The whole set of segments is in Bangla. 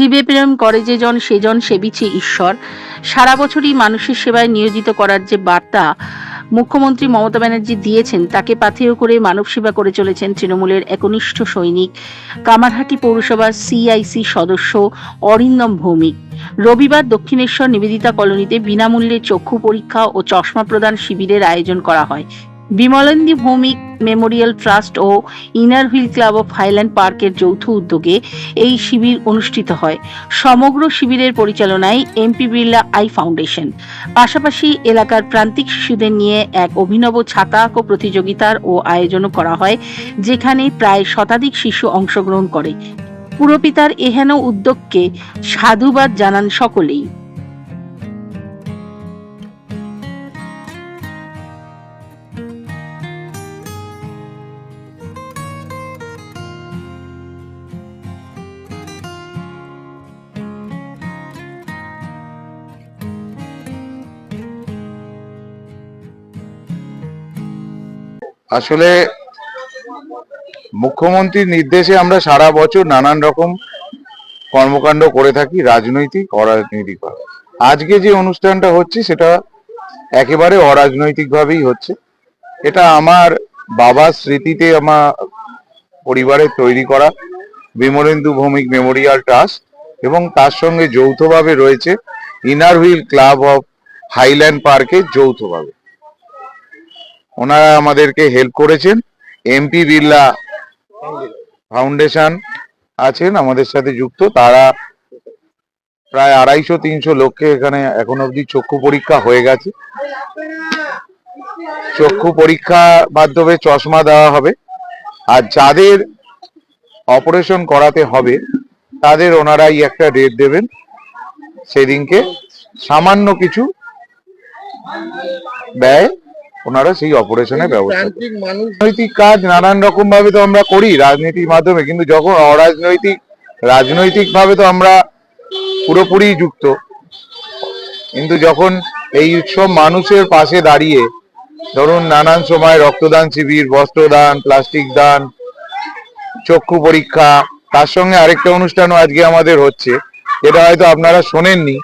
জীবে প্রেম করে যে জন সেজন সেবিছে ঈশ্বর। সারা বছরই মানুষের সেবায় নিয়োজিত করার যে বার্তা মুখ্যমন্ত্রী মমতা ব্যানার্জি দিয়েছেন, তাকে পাথেয় করে মানব সেবা করে চলেছেন তৃণমূলের একনিষ্ঠ সৈনিক। কামারহাটি পৌরসভার সিআইসি সদস্য অরিন্দম ভৌমিক। রবিবার দক্ষিণেশ্বর নিবেদিতা কলোনিতে বিনামূল্যে চক্ষু পরীক্ষা ও চশমা প্রদান শিবিরের আয়োজন করা হয়। Bimalendu Bhowmick memorial trust O inner wheel club of Highland পার্কের যৌথ উদ্যোগে এই শিবির অনুষ্ঠিত হয়। সমগ্র শিবিরের পরিচালনায় এমপি বিড়লা আই ফাউন্ডেশন। পাশাপাশি এলাকার প্রান্তিক শিশুদের নিয়ে এক অভিনব ছাতা আঁকো প্রতিযোগিতার ও আয়োজনও করা হয়, যেখানে প্রায় শতাধিক শিশু অংশগ্রহণ করে। পুরপিতার এহেন উদ্যোগকে সাধুবাদ জানান সকলেই। আসলে মুখ্যমন্ত্রীর নির্দেশে আমরা সারা বছর নানান রকম কর্মকাণ্ড করে থাকি, রাজনৈতিক, অরাজনৈতিক ভাবে। আজকে যে অনুষ্ঠানটা হচ্ছে, সেটা একেবারে অরাজনৈতিক ভাবেই হচ্ছে। এটা আমার বাবার স্মৃতিতে আমার পরিবারের তৈরি করা বিমলেন্দু ভৌমিক মেমোরিয়াল ট্রাস্ট এবং তার সঙ্গে যৌথভাবে রয়েছে inner wheel club of Highland পার্কের যৌথভাবে। ওনারা আমাদেরকে হেল্প করেছেন। এমপি বিড়লা ফাউন্ডেশন আছেন, আমাদের সাথে যুক্ত। তারা প্রায় আড়াইশো, তিনশো লোককে এখানে এখন অবধি চক্ষু পরীক্ষা হয়ে গেছে। চক্ষু পরীক্ষা মাধ্যমে চশমা দেওয়া হবে। আর যাদের অপারেশন করাতে হবে, তাদের ওনারাই একটা ডেট দেবেন সেদিনকে। সামান্য কিছু ব্যয় ওনারা সেই অপারেশনের ব্যবস্থা রাজনৈতিক কাজ নানান রকম ভাবে তো আমরা করি রাজনীতির মাধ্যমে কিন্তু যখন অরাজনৈতিক রাজনৈতিক ভাবে তো আমরা পুরোপুরি যুক্ত। কিন্তু যখন এই উৎসব মানুষের পাশে দাঁড়িয়ে ধরুন নানান সময় রক্তদান শিবির বস্ত্রদান প্লাস্টিক দান চক্ষু পরীক্ষা তার সঙ্গে আরেকটা অনুষ্ঠানও আজকে আমাদের হচ্ছে যেটা হয়তো আপনারা শোনেননি।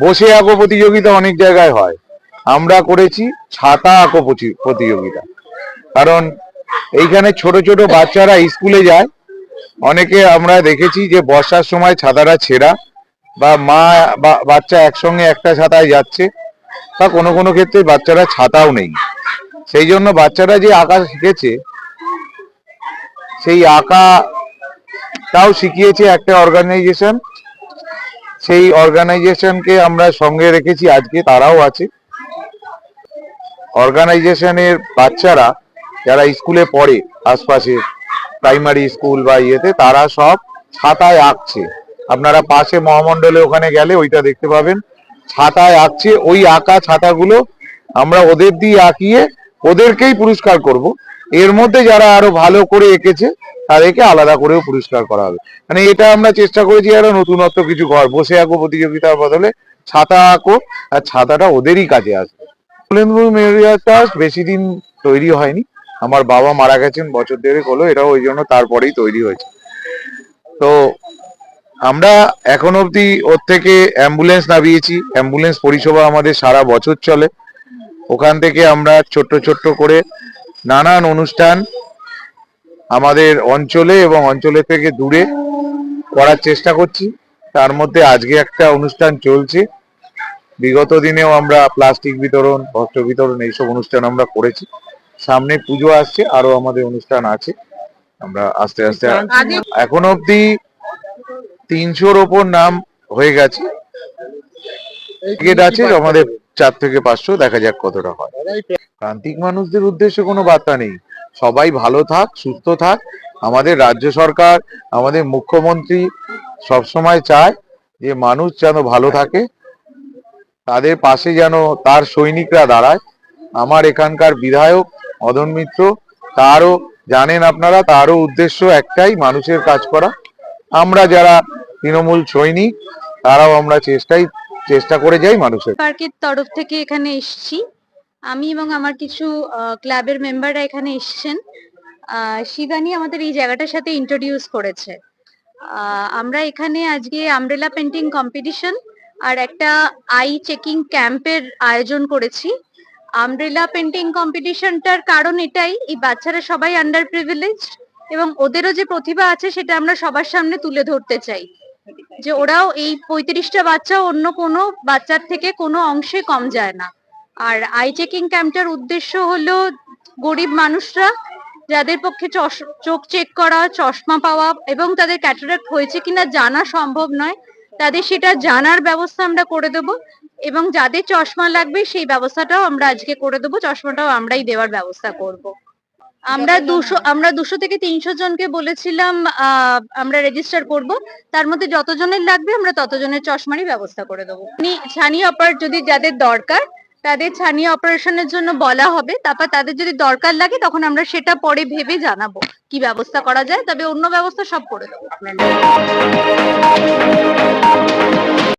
বসে আঁকো প্রতিযোগিতা অনেক জায়গায় হয়। আমরা করেছি ছাতা আঁকো প্রতি- প্রতিযোগিতা। কারণ এইখানে ছোট ছোট বাচ্চারা স্কুলে যায়। অনেকে আমরা দেখেছি যে বর্ষার সময় ছাতাটা ছেঁড়া বা মা বা বাচ্চা একসঙ্গে একটা ছাতায় যাচ্ছে বা কোনো কোনো ক্ষেত্রে বাচ্চারা ছাতাও নেই। সেই জন্য বাচ্চারা যে আঁকা শিখেছে, সেই আঁকাটাও শিখিয়েছে একটা অর্গানাইজেশন সেই অর্গানাইজেশনকে আমরা সঙ্গে রেখেছি, আজকে তারাও আছে। অর্গানাইজেশনের বাচ্চারা যারা স্কুলে পড়ে, আশপাশে প্রাইমারি স্কুল বা ইয়েতে, তারা সব ছাতায় আঁকছে। আপনারা পাশে মহামণ্ডলে ওখানে গেলে ওইটা দেখতে পাবেন। ছাতায় আঁকছে, ওই আঁকা ছাতাগুলো আমরা ওদের দিয়ে আঁকিয়ে ওদেরকেই পুরস্কার করব। এর মধ্যে যারা আরও ভালো করে এঁকেছে, তাদেরকে আলাদা করেও পুরস্কার করা হবে। মানে এটা আমরা চেষ্টা করেছি আরও নতুনত্ব কিছু ঘর বসে আঁকো প্রতিযোগিতার বদলে ছাতা আঁকো, আর ছাতাটা ওদেরই কাজে আসবে। মেমোরিয়াল ট্রাস্ট বেশি দিন তৈরি হয়নি। আমার বাবা মারা গেছেন বছর দেড়েক হলো, এটাও ওই জন্য তারপরেই তৈরি হয়েছে। তো আমরা এখন অবধি ওর থেকে অ্যাম্বুলেন্স নামিয়েছি। অ্যাম্বুলেন্স পরিষেবা আমাদের সারা বছর চলে। ওখান থেকে আমরা ছোট্ট ছোট্ট করে নানান অনুষ্ঠান আমাদের অঞ্চলে এবং অঞ্চলের থেকে দূরে করার চেষ্টা করছি। তার মধ্যে আজকে একটা অনুষ্ঠান চলছে। বিগত দিনেও আমরা প্লাস্টিক বিতরণ বস্ত্র বিতরণ এইসব অনুষ্ঠান আমরা করেছি। সামনে পুজো আসছে আরও আমাদের অনুষ্ঠান আছে। আমরা আস্তে আস্তে প্রান্তিক এখন অবধি তিনশোর ওপর নাম হয়ে গেছে। টিকিট আছে আমাদের চার থেকে পাঁচশো দেখা যাক কতটা হয়। প্রান্তিক মানুষদের উদ্দেশ্যে কোনো বার্তা নেই। সবাই ভালো থাক সুস্থ থাক। আমাদের রাজ্য সরকার আমাদের মুখ্যমন্ত্রী সবসময় চায় যে মানুষ যেন ভালো থাকে। তাদের পাশে যেন তার সৈনিকরা দাঁড়ায়। আমার এখানকার বিধায়ক মদন মিত্র, তারও জানেন আপনারা, তারও উদ্দেশ্য একটাই, মানুষের কাজ করা। আমরা যারা তৃণমূল সৈনিক, তারাও আমরা চেষ্টাই, চেষ্টা করে যাই মানুষের। পার্কের তরফ থেকে এখানে এসেছি। আমি এবং আমার কিছু ক্লাবের মেম্বাররা এখানে এসছেন। শিবানী আমাদের এই জায়গাটার সাথে ইন্ট্রোডিউস করেছে। আমরা এখানে আজকে আমব্রেলা পেন্টিং কম্পিটিশন আর একটা আই চেকিং ক্যাম্পের আয়োজন করেছি। আমব্রেলা পেন্টিং কম্পিটিশনটার কারণ এটাই, এই বাচ্চারা সবাই আন্ডার প্রিভিলেজ এবং ওদেরও যে প্রতিভা আছে সেটা আমরা সবার সামনে তুলে ধরতে চাই। যে ওরাও এই পঁয়ত্রিশটা বাচ্চা অন্য কোনো বাচ্চার থেকে কোনো অংশে কম যায় না। আর আই চেকিং ক্যাম্পটার উদ্দেশ্য হলো গরিব মানুষরা যাদের পক্ষে চোখ চেক করা, চশমা পাওয়া এবং তাদের ক্যাটারাক্ট হয়েছে কিনা জানা সম্ভব নয়। তাদের সেটা জানার ব্যবস্থা আমরা করে দেব এবং যাদের চশমা লাগবে সেই ব্যবস্থাটাও আমরা আজকে করে দেবো চশমাটাও আমরাই দেওয়ার ব্যবস্থা করব। আমরা দুশো আমরা দুশো থেকে তিনশো জনকে বলেছিলাম আহ, আমরা রেজিস্টার করব। তার মধ্যে যতজনের লাগবে আমরা ততজনের চশমারই ব্যবস্থা করে দেবো। ছানি অপার যদি যাদের দরকার তাদের ছানি অপারেশনের জন্য বলা হবে। তারপর তাদের যদি দরকার লাগে, তখন আমরা সেটা পরে ভেবে জানাব কি ব্যবস্থা করা যায়। তবে অন্য ব্যবস্থা সব করে দেবো।